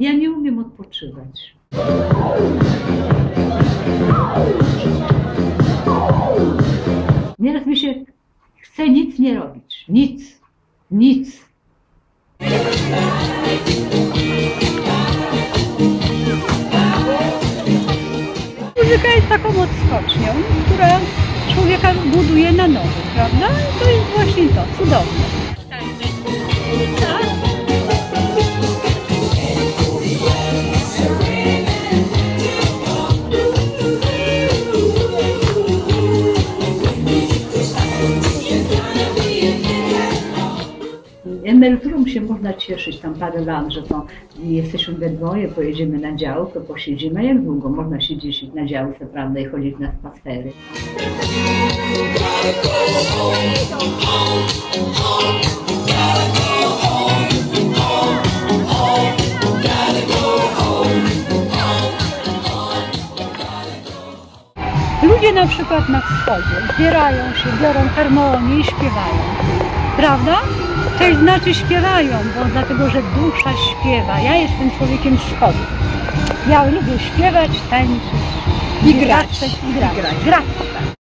Ja nie umiem odpoczywać. Nieraz mi się chce nic nie robić. Nic. Nic. Muzyka jest taką odskocznią, która człowieka buduje na nowo, prawda? To jest właśnie to, cudowne. Emeryturą się można cieszyć tam parę lat, że to jesteśmy we dwoje, pojedziemy na działkę, posiedzimy. Jak długo można siedzieć na działce, prawda, i chodzić na spacery? Ludzie na przykład na wschodzie zbierają się, biorą harmonię i śpiewają. Prawda? To znaczy śpiewają, bo dlatego, że dusza śpiewa. Ja jestem człowiekiem wschodu. Ja lubię śpiewać, tańczyć I grać. I grać. grać. grać tak.